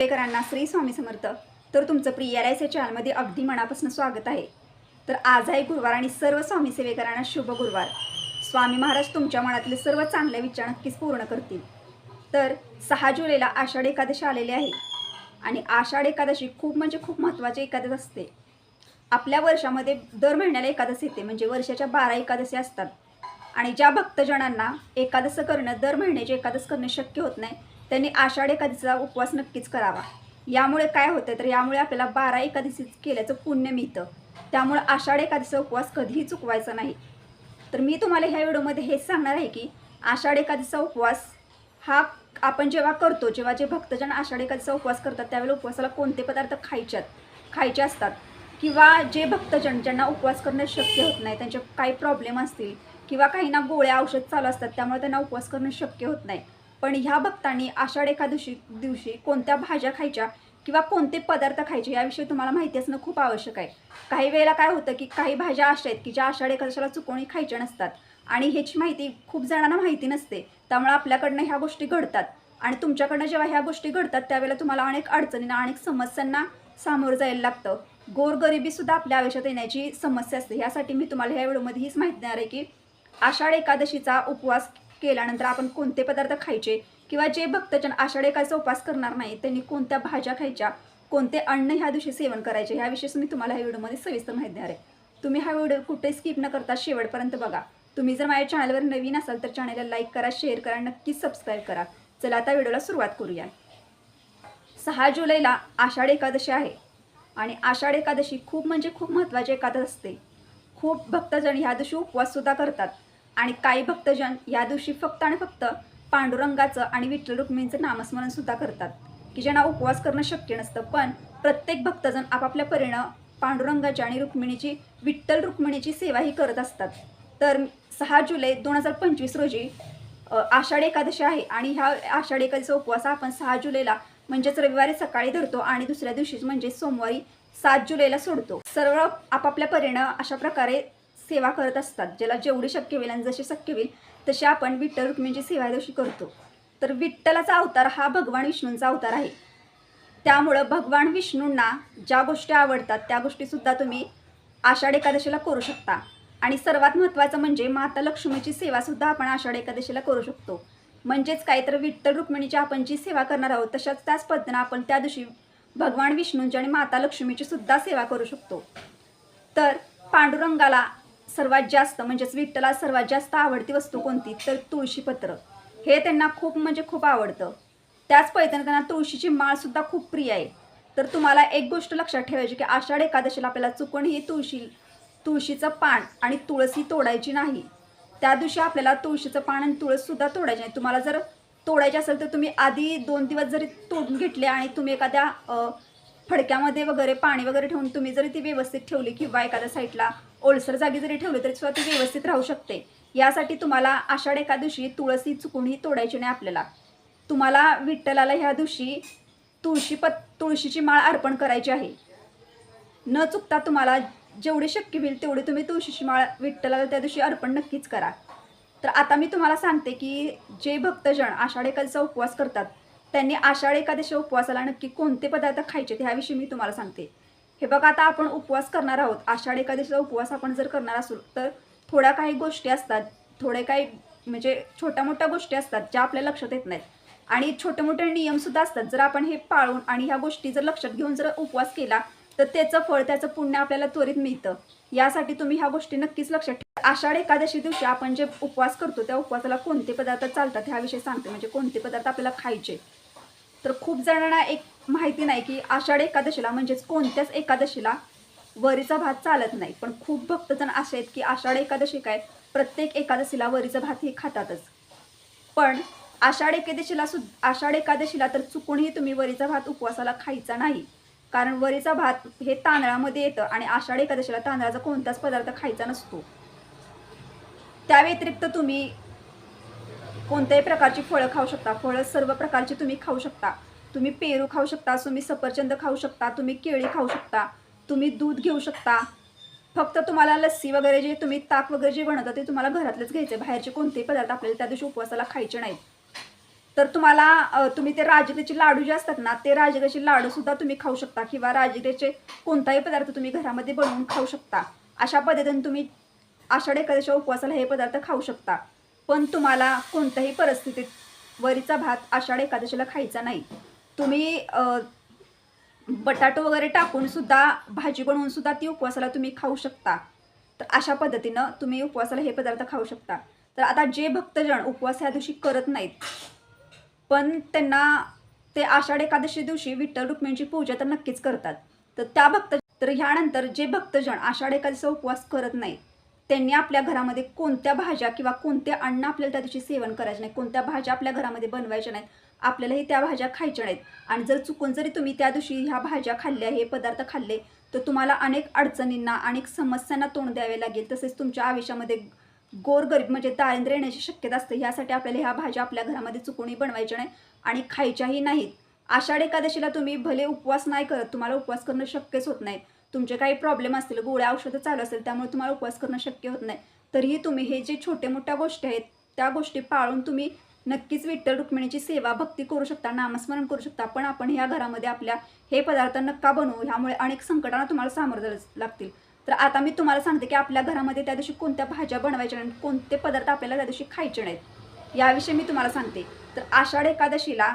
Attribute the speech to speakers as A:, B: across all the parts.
A: पुणेकरांना श्री स्वामी समर्थ. तर तुमचं प्रिय एल आय सी चॅनलमध्ये अगदी मनापासून स्वागत आहे. तर आज आहे गुरुवार आणि सर्व स्वामी सेवेकरांना शुभ गुरुवार. स्वामी महाराज तुमच्या मनातले सर्व चांगले विचार नक्कीच पूर्ण करतील. तर सहा जुलैला आषाढ एकादशी आलेली आहे. आणि आषाढ एकादशी खूप म्हणजे खूप महत्त्वाची एकादश असते. आपल्या वर्षामध्ये दर महिन्याला एकादशी येते म्हणजे वर्षाच्या बारा एकादशी असतात. आणि ज्या भक्तजनांना एकादश करणं दर महिन्याची एकादश करणं शक्य होत नाही त्यांनी आषाढ एकादशीचा उपवास नक्कीच करावा. यामुळे काय होतं तर यामुळे आपल्याला बारा एकादशी केल्याचं पुण्य मिळतं. त्यामुळे आषाढ एकादशीचा उपवास कधीही चुकवायचा नाही. तर मी तुम्हाला ह्या व्हिडिओमध्ये हेच सांगणार आहे की आषाढ एकादशीचा उपवास हा आपण जेव्हा करतो जेव्हा जे भक्तजन आषाढ एकादशीचा उपवास करतात त्यावेळेला उपवासाला कोणते पदार्थ खायच्यात खायचे असतात? किंवा जे भक्तजन ज्यांना उपवास करणं शक्य होत नाही त्यांचे काही प्रॉब्लेम असतील किंवा काहींना गोळ्या औषध चालू असतात त्यामुळे त्यांना उपवास करणं शक्य होत नाही. पण ह्या भक्तांनी आषाढ एकादशी दिवशी कोणत्या भाज्या खायच्या किंवा कोणते पदार्थ खायचे याविषयी तुम्हाला माहिती असणं खूप आवश्यक आहे. काही वेळेला काय होतं की काही भाज्या अशा आहेत की ज्या आषाढ एकादशीला चुकवणी खायच्या नसतात आणि ह्याची माहिती खूप जणांना माहिती नसते. त्यामुळे आपल्याकडनं ह्या गोष्टी घडतात आणि तुमच्याकडनं जेव्हा ह्या गोष्टी घडतात त्यावेळेला तुम्हाला अनेक अडचणींना अनेक समस्यांना सामोरं जायला लागतं. गोरगरिबीसुद्धा आपल्या आयुष्यात येण्याची समस्या असते. ह्यासाठी मी तुम्हाला ह्या व्हिडिओमध्ये हीच माहिती देणार आहे की आषाढ एकादशीचा उपवास केल्यानंतर आपण कोणते पदार्थ खायचे किंवा जे भक्तजन आषाढी एकाचा उपवास करणार नाही त्यांनी कोणत्या भाज्या खायच्या कोणते अन्न ह्या दिवशी सेवन करायचे ह्याविषयी मी तुम्हाला ह्या व्हिडिओमध्ये सविस्तर माहिती देणार आहे. तुम्ही हा व्हिडिओ कुठे स्किप न करता शेवटपर्यंत बघा. तुम्ही जर माझ्या चॅनलवर नवीन असाल तर चॅनलला लाईक करा शेअर करा नक्कीच सबस्क्राईब करा. चला आता व्हिडिओला सुरुवात करूया. सहा जुलैला आषाढ एकादशी आहे आणि आषाढ एकादशी खूप म्हणजे खूप महत्त्वाची एकादश असते. खूप भक्तजण ह्या दिवशी उपवाससुद्धा करतात. आणि काही भक्तजन या दिवशी फक्त आणि फक्त पांडुरंगाचं आणि विठ्ठल रुक्मिणीचं नामस्मरणसुद्धा करतात. की ज्यांना उपवास करणं शक्य नसतं पण प्रत्येक भक्तजन आपापल्या परीनं पांडुरंगाची आणि रुक्मिणीची विठ्ठल रुक्मिणीची सेवाही करत असतात. तर सहा जुलै दोन हजार पंचवीस रोजी आषाढी आषाढ एकादशी आहे आणि ह्या आषाढी एकादशीचा उपवास आपण सहा जुलैला म्हणजेच रविवारी सकाळी धरतो आणि दुसऱ्या दिवशीच म्हणजे सोमवारी सात जुलैला सोडतो. सर्व आपापल्या परीनं अशा प्रकारे सेवा करत असतात ज्याला जेवढी शक्य होईल आणि जशी शक्य होईल तशी आपण विठ्ठल रुक्मिणीची सेवा दिवशी करतो. तर विठ्ठलाचा अवतार हा भगवान विष्णूंचा अवतार आहे. त्यामुळं भगवान विष्णूंना ज्या गोष्टी आवडतात त्या गोष्टीसुद्धा तुम्ही आषाढ एकादशीला करू शकता. आणि सर्वात महत्त्वाचं म्हणजे माता लक्ष्मीची सेवासुद्धा आपण आषाढ एकादशीला करू शकतो. म्हणजेच काय तर विठ्ठल रुक्मिणीची आपण जी सेवा करणार आहोत तशाच त्याच पद्धतीनं आपण त्या दिवशी भगवान विष्णूंची आणि माता लक्ष्मीची सुद्धा सेवा करू शकतो. तर पांडुरंगाला सर्वात जास्त म्हणजेच विठ्ठला सर्वात जास्त आवडती वस्तू कोणती? तर तुळशीपत्र हे त्यांना खूप म्हणजे खूप आवडतं. त्याच पद्धतीने त्यांना तुळशीची माळसुद्धा खूप प्रिय आहे. तर तुम्हाला एक गोष्ट लक्षात ठेवायची की आषाढ एकादशीला आपल्याला चुकून ही तुळशी तुळशीचं पान आणि तुळस ही तोडायची नाही. त्या दिवशी आपल्याला तुळशीचं पान आणि तुळससुद्धा तोडायची नाही. तुम्हाला जर तोडायचे असेल तर तुम्ही आधी दोन दिवस जरी तोडून घेतले आणि तुम्ही एखाद्या फडक्यामध्ये वगैरे पाणी वगैरे ठेवून तुम्ही जरी ती व्यवस्थित ठेवली किंवा एखाद्या साईडला ओलसर जागी जरी ठेवली तरी सुद्धा ती व्यवस्थित राहू शकते. यासाठी तुम्हाला आषाढ एका दिवशी तुळसी चुकूनही तोडायची नाही आपल्याला. तुम्हाला विठ्ठलाला ह्या दिवशी तुळशी पत तुळशीची माळ अर्पण करायची आहे. न चुकता तुम्हाला जेवढी शक्य होईल तेवढी तुम्ही तुळशीची माळ विठ्ठलाला त्या दिवशी अर्पण नक्कीच करा. तर आता मी तुम्हाला सांगते की जे भक्तजन आषाढ एकादशीचा उपवास करतात त्यांनी आषाढ एकादशी उपवासाला नक्की कोणते पदार्थ खायचे ह्याविषयी मी तुम्हाला सांगते. हे बघा आता आपण उपवास करणार आहोत. आषाढ एकादशीचा उपवास आपण जर करणार असू तर थोड्या काही गोष्टी असतात. थोडे काही म्हणजे छोट्या मोठ्या गोष्टी असतात ज्या आपल्या लक्षात येत नाहीत. आणि छोटे मोठे नियमसुद्धा असतात. जर आपण हे पाळून आणि ह्या गोष्टी जर लक्षात घेऊन जर उपवास केला तर त्याचं फळ त्याचं पुण्य आपल्याला त्वरित मिळतं. यासाठी तुम्ही ह्या गोष्टी नक्कीच लक्षात ठेवा. आषाढ एकादशी दिवशी आपण जे उपवास करतो त्या उपवासाला कोणते पदार्थ चालतात ह्याविषयी सांगते. म्हणजे कोणते पदार्थ आपल्याला खायचे. तर खूप जणांना एक माहिती नाही की आषाढ एकादशीला म्हणजेच कोणत्याच एकादशीला वरीचा भात चालत नाही. पण खूप भक्तजण असे आहेत की आषाढ एकादशी काय प्रत्येक एकादशीला वरीचा भात हे खातातच. पण आषाढ एकादशीला सु आषाढ एकादशीला तर चुकूनही तुम्ही वरीचा भात उपवासाला खायचा नाही. कारण वरीचा भात हे तांदळामध्ये येतं आणि आषाढ एकादशीला तांदळाचा कोणताच पदार्थ खायचा नसतो. त्या व्यतिरिक्त तुम्ही कोणत्याही प्रकारची फळं खाऊ शकता. फळं सर्व प्रकारची तुम्ही खाऊ शकता. तुम्ही पेरू खाऊ शकता तुम्ही सफरचंद खाऊ शकता तुम्ही केळी खाऊ शकता तुम्ही दूध घेऊ शकता. फक्त तुम्हाला लस्सी वगैरे जे तुम्ही ताक वगैरे जे बनवता ते तुम्हाला घरातलेच घ्यायचे बाहेरचे कोणतेही पदार्थ आपल्याला त्या दिवशी उपवासाला खायचे नाहीत. तर तुम्हाला तुम्ही ते राजगिरीचे लाडू जे असतात ना ते राजगिरीचे लाडूसुद्धा तुम्ही खाऊ शकता किंवा राजगिरीचे कोणताही पदार्थ तुम्ही घरामध्ये बनवून खाऊ शकता. अशा पद्धतीने तुम्ही आषाढ एखाद्याच्या उपवासाला हे पदार्थ खाऊ शकता. पण तुम्हाला कोणत्याही परिस्थितीत वरीचा भात आषाढ एकादशीला खायचा नाही. तुम्ही बटाटो वगैरे टाकून सुद्धा भाजी बनवून सुद्धा ती उपवासाला तुम्ही खाऊ शकता. तर अशा पद्धतीनं तुम्ही उपवासाला हे पदार्थ खाऊ शकता. तर आता जे भक्तजन उपवास ह्या दिवशी करत नाहीत पण त्यांना ते आषाढ एकादशी दिवशी विठ्ठल रुक्मिणीची पूजा तर नक्कीच करतात. तर त्या भक्त तर ह्यानंतर जे भक्तजन आषाढ एकादशीचा उपवास करत नाहीत त्यांनी आपल्या घरामध्ये कोणत्या भाज्या किंवा कोणते अन्न आपल्याला त्या दिवशी सेवन करायचे नाही कोणत्या भाज्या आपल्या घरामध्ये बनवायच्या नाहीत आपल्यालाही त्या भाज्या खायच्या नाहीत. आणि जर चुकून जरी तुम्ही त्या दिवशी ह्या भाज्या खाल्ल्या हे पदार्थ खाल्ले तर तुम्हाला अनेक अडचणींना अनेक समस्यांना तोंड द्यावे लागेल. तसेच तुमच्या आयुष्यामध्ये गोरगरीब म्हणजे दारिद्र्य येण्याची शक्यता असते. ह्यासाठी आपल्याला ह्या भाज्या आपल्या घरामध्ये चुकूनही बनवायच्या नाही आणि खायच्याही नाहीत. आषाढ एकादशीला तुम्ही भले उपवास नाही करत तुम्हाला उपवास करणं शक्यच होत नाही. तुमचे काही प्रॉब्लेम असतील गोळ्या औषधं चालू असेल त्यामुळे तुम्हाला उपवास करणं शक्य होत नाही. तरीही तुम्ही हे जे छोटे मोठ्या गोष्टी आहेत त्या गोष्टी पाळून तुम्ही नक्कीच विठ्ठल रुक्मिणीची सेवा भक्ती करू शकता नामस्मरण करू शकता पण आपण ह्या घरामध्ये आपल्या हे पदार्थ नक्का बनवू ह्यामुळे अनेक संकटांना तुम्हाला सामोरं लागतील. तर आता मी तुम्हाला सांगते की आपल्या घरामध्ये त्या दिवशी कोणत्या भाज्या बनवायच्या आणि कोणते पदार्थ आपल्याला त्या दिवशी खायचे नाहीत. याविषयी मी तुम्हाला सांगते. तर आषाढ एकादशीला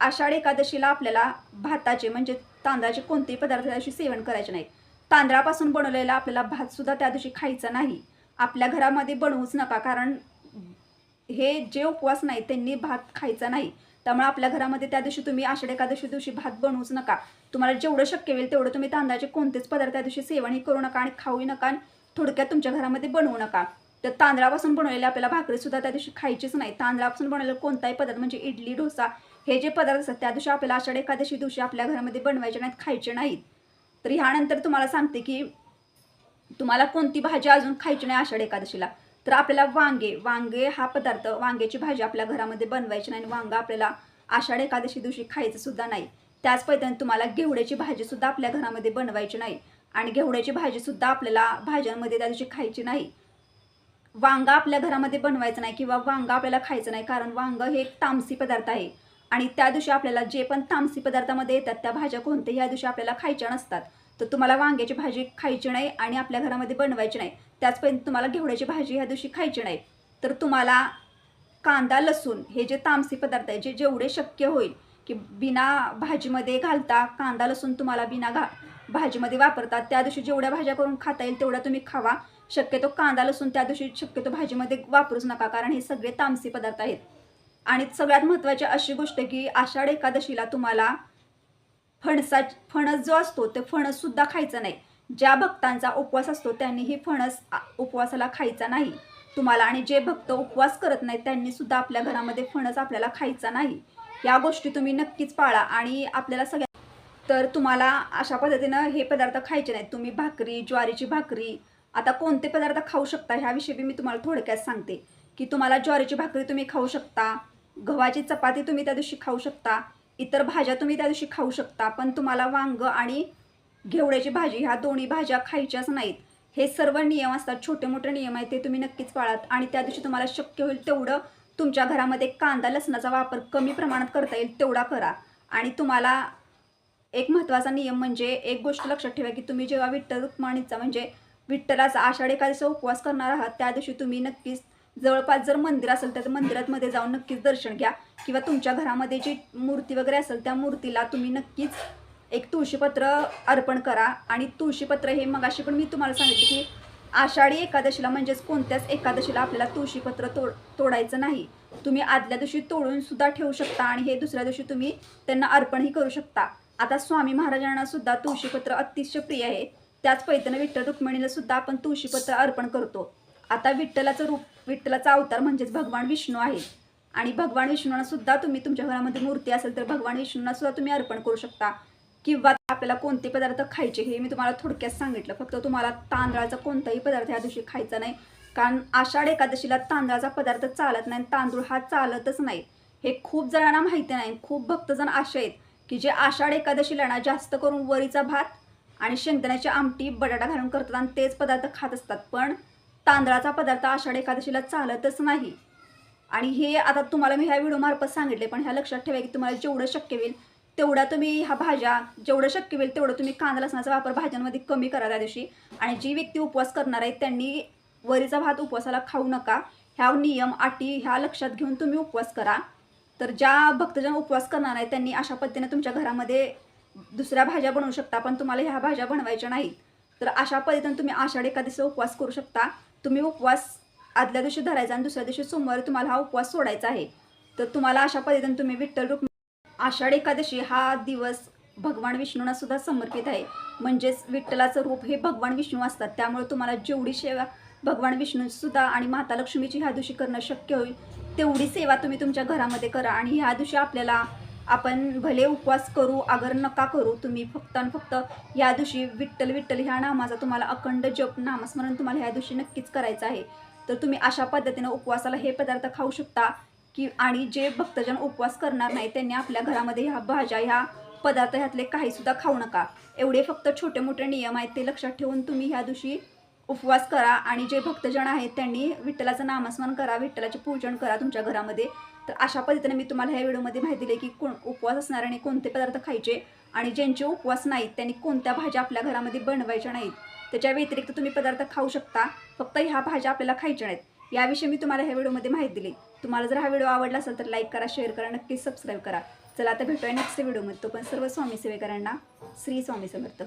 A: आषाढ एकादशीला आपल्याला भाताचे म्हणजे तांदळाचे कोणतेही पदार्थ त्या दिवशी सेवन करायचे नाहीत. तांदळापासून बनवलेला आपल्याला भातसुद्धा त्या दिवशी खायचा नाही. आपल्या घरामध्ये बनवूच नका कारण हे जे उपवास नाही त्यांनी भात खायचा नाही. त्यामुळे आपल्या घरामध्ये त्या दिवशी तुम्ही आषाढ एकादशी दिवशी भात बनवूच नका. तुम्हाला जेवढं शक्य होईल तेवढं तुम्ही तांदळाचे कोणतेच पदार्थ त्या दिवशी सेवनही करू नका आणि खाऊही नका आणि थोडक्यात तुमच्या घरामध्ये बनवू नका. तर तांदळापासून बनवलेले आपल्याला भाकरीसुद्धा त्या दिवशी खायचीच नाही. तांदळापासून बनवलेला कोणताही पदार्थ म्हणजे इडली डोसा हे जे पदार्थ असतात त्या दिवशी आपल्याला आषाढ एकादशी दिवशी आपल्या घरामध्ये बनवायचे नाहीत खायचे नाहीत. तर ह्यानंतर तुम्हाला सांगते की तुम्हाला कोणती भाजी अजून खायची नाही आषाढ एकादशीला. तर आपल्याला वांगे वांगे हा पदार्थ वांग्याची भाजी आपल्या घरामध्ये बनवायची नाही आणि वांगा आपल्याला आषाढ एकादशी दिवशी खायचं सुद्धा नाही. त्याच पद्धतीने तुम्हाला घेवड्याची भाजी सुद्धा आपल्या घरामध्ये बनवायची नाही आणि घेवड्याची भाजी सुद्धा आपल्याला भाज्यांमध्ये त्या दिवशी खायची नाही. वांगा आपल्या घरामध्ये बनवायचं नाही किंवा वांगा आपल्याला खायचं नाही कारण वांग हे एक तामसी पदार्थ आहे आणि त्या दिवशी आपल्याला जे पण तामसी पदार्थामध्ये येतात त्या भाज्या कोणत्याही या दिवशी आपल्याला खायच्या नसतात. तर तुम्हाला वांग्याची भाजी खायची नाही आणि आपल्या घरामध्ये बनवायची नाही. त्याचपर्यंत तुम्हाला घेवड्याची भाजी ह्या दिवशी खायची नाही. तर तुम्हाला कांदा लसूण हे जे तामसी पदार्थ आहे जे जेवढे शक्य होईल की बिना भाजीमध्ये घालता कांदा लसूण तुम्हाला बिना घा भाजीमध्ये वापरतात त्या दिवशी जेवढ्या भाज्या करून खाता येईल तेवढ्या तुम्ही खावा. शक्यतो कांदा लसूण त्या दिवशी शक्यतो भाजीमध्ये वापरूच नका कारण हे सगळे तामसी पदार्थ आहेत. आणि सगळ्यात महत्त्वाची अशी गोष्ट की आषाढ एकादशीला तुम्हाला फणसा फणस जो असतो ते फणससुद्धा खायचा नाही. ज्या भक्तांचा उपवास असतो त्यांनीही फणस उपवासाला खायचा नाही. तुम्हाला आणि जे भक्त उपवास करत नाहीत त्यांनी सुद्धा आपल्या घरामध्ये फणस आपल्याला खायचा नाही. या गोष्टी तुम्ही नक्कीच पाळा आणि आपल्याला सगळ्या तर तुम्हाला अशा पद्धतीनं हे पदार्थ खायचे नाहीत. तुम्ही भाकरी ज्वारीची भाकरी आता कोणते पदार्थ खाऊ शकता ह्याविषयी बी मी तुम्हाला थोडक्यात सांगते. की तुम्हाला ज्वारीची भाकरी तुम्ही खाऊ शकता गव्हाची चपाती तुम्ही त्या दिवशी खाऊ शकता इतर भाज्या तुम्ही त्या दिवशी खाऊ शकता पण तुम्हाला वांग आणि घेवड्याची भाजी ह्या दोन्ही भाज्या खायच्याच नाहीत. हे सर्व नियम असतात छोटे मोठे नियम आहेत ते तुम्ही नक्कीच पाळात. आणि त्या दिवशी तुम्हाला शक्य होईल तेवढं तुमच्या घरामध्ये कांदा लसणाचा वापर कमी प्रमाणात करता येईल तेवढा करा. आणि तुम्हाला एक महत्त्वाचा नियम म्हणजे एक गोष्ट लक्षात ठेवा की तुम्ही जेव्हा विठ्ठल रुक्माणीचा म्हणजे विठ्ठलाचा आषाढ एकादशीचा उपवास करणार आहात त्या दिवशी तुम्ही नक्कीच जवळपास जर मंदिर असेल तर मंदिरात मध्ये जाऊन नक्कीच दर्शन घ्या. किंवा तुमच्या घरामध्ये जी मूर्ती वगैरे असेल त्या मूर्तीला तुम्ही नक्कीच एक तुळशीपत्र अर्पण करा. आणि तुळशीपत्र हे मगाशी पण मी तुम्हाला सांगितले की आषाढी एकादशीला म्हणजेच कोणत्याच एकादशीला आपल्याला तुळशीपत्र तोड तोडायचं नाही. तुम्ही आदल्या दिवशी तोडून सुद्धा ठेवू शकता आणि हे दुसऱ्या दिवशी तुम्ही त्यांना अर्पणही करू शकता. आता स्वामी महाराजांना सुद्धा तुळशीपत्र अतिशय प्रिय आहे. त्याच पैतनं विठ्ठल रुक्मिणीला सुद्धा आपण तुळशीपत्र अर्पण करतो. आता विठ्ठलाचं रूप विठ्ठलाचा अवतार म्हणजेच भगवान विष्णू आहे. आणि भगवान विष्णूंना सुद्धा तुम्ही तुमच्या घरामध्ये मूर्ती असेल तर भगवान विष्णूंना सुद्धा तुम्ही अर्पण करू शकता. किंवा आपल्याला कोणते पदार्थ खायचे हे मी तुम्हाला थोडक्यात सांगितलं. फक्त तुम्हाला तांदळाचा कोणताही पदार्थ या दिवशी खायचा नाही. कारण आषाढ एकादशीला तांदळाचा पदार्थ चालत नाही तांदूळ हा चालतच नाही. हे खूप जणांना माहिती नाही. खूप भक्तजण असे आहेत की जे आषाढ एकादशीला ना जास्त करून वरीचा भात आणि शेंगदाण्याची आमटी बटाटा घालून करतात आणि तेच पदार्थ खात असतात. पण तांदळाचा पदार्थ आषाढ एकादशीला चालतच नाही. आणि हे आता तुम्हाला मी ह्या व्हिडिओमार्फत सांगितले पण ह्या लक्षात ठेवा की तुम्हाला जेवढं शक्य होईल तेवढा तुम्ही ह्या भाज्या जेवढं शक्य होईल तेवढं तुम्ही कांदा लसणाचा वापर भाज्यांमध्ये कमी करा त्या दिवशी. आणि जी व्यक्ती उपवास करणार आहे त्यांनी वरीचा भात उपवासाला खाऊ नका. ह्या नियम अटी ह्या लक्षात घेऊन तुम्ही उपवास करा. तर ज्या भक्तजन उपवास करणार आहेत त्यांनी अशा पद्धतीने तुमच्या घरामध्ये दुसऱ्या भाज्या बनवू शकता पण तुम्हाला ह्या भाज्या बनवायच्या नाहीत. तर अशा पद्धतीने तुम्ही आषाढ एकादशीचा उपवास करू शकता. तुम्ही उपवास आदल्या दिवशी धरायचा आणि दुसऱ्या दिवशी सोमवारी तुम्हाला हा उपवास सोडायचा आहे. तर तुम्हाला अशा पद्धतीने तुम्ही विठ्ठल रुक्मिणी आषाढ एकादशी हा दिवस भगवान विष्णूंना सुद्धा समर्पित आहे. म्हणजेच विठ्ठलाचं रूप हे भगवान विष्णू असतात. त्यामुळे तुम्हाला जेवढी सेवा भगवान विष्णूसुद्धा आणि माता लक्ष्मीची ह्या दिवशी करणं शक्य होईल तेवढी सेवा तुम्ही तुमच्या घरामध्ये करा आणि ह्या दिवशी आपल्याला आपण भले उपवास करू अगर नका करू तुम्ही फक्त आणि फक्त या दिवशी विठ्ठल विठ्ठल ह्या नामाचा तुम्हाला अखंड जप नामस्मरण तुम्हाला ह्या दिवशी नक्कीच करायचं आहे. तर तुम्ही अशा पद्धतीनं उपवासाला हे पदार्थ खाऊ शकता की आणि जे भक्तजन उपवास करणार नाही त्यांनी आपल्या घरामध्ये ह्या भाज्या ह्या पदार्थ ह्यातले काहीसुद्धा खाऊ नका. एवढे फक्त छोटे मोठे नियम आहेत ते लक्षात ठेवून तुम्ही ह्या दिवशी उपवास करा आणि जे भक्तजन आहेत त्यांनी विठ्ठलाचं नामस्मरण करा विठ्ठलाचे पूजन करा तुमच्या घरामध्ये. तर अशा पद्धतीने मी तुम्हाला ह्या व्हिडिओमध्ये माहिती दिली की कोण उपवास असणाऱ्याने कोणते पदार्थ खायचे आणि ज्यांचे उपवास नाहीत त्यांनी कोणत्या भाज्या आपल्या घरामध्ये बनवायच्या नाहीत त्याच्या व्यतिरिक्त तुम्ही पदार्थ खाऊ शकता. फक्त ह्या भाज्या आपल्याला खायच्या नाहीत. याविषयी मी तुम्हाला ह्या व्हिडिओमध्ये माहिती दिली. तुम्हाला जर हा व्हिडिओ आवडला असेल तर लाईक करा शेअर करा नक्कीच सबस्क्राईब करा. चला आता भेटूया नेक्स्ट व्हिडिओमध्ये. तो पण सर्व स्वामी सेवेकरांना श्री स्वामी समर्थ.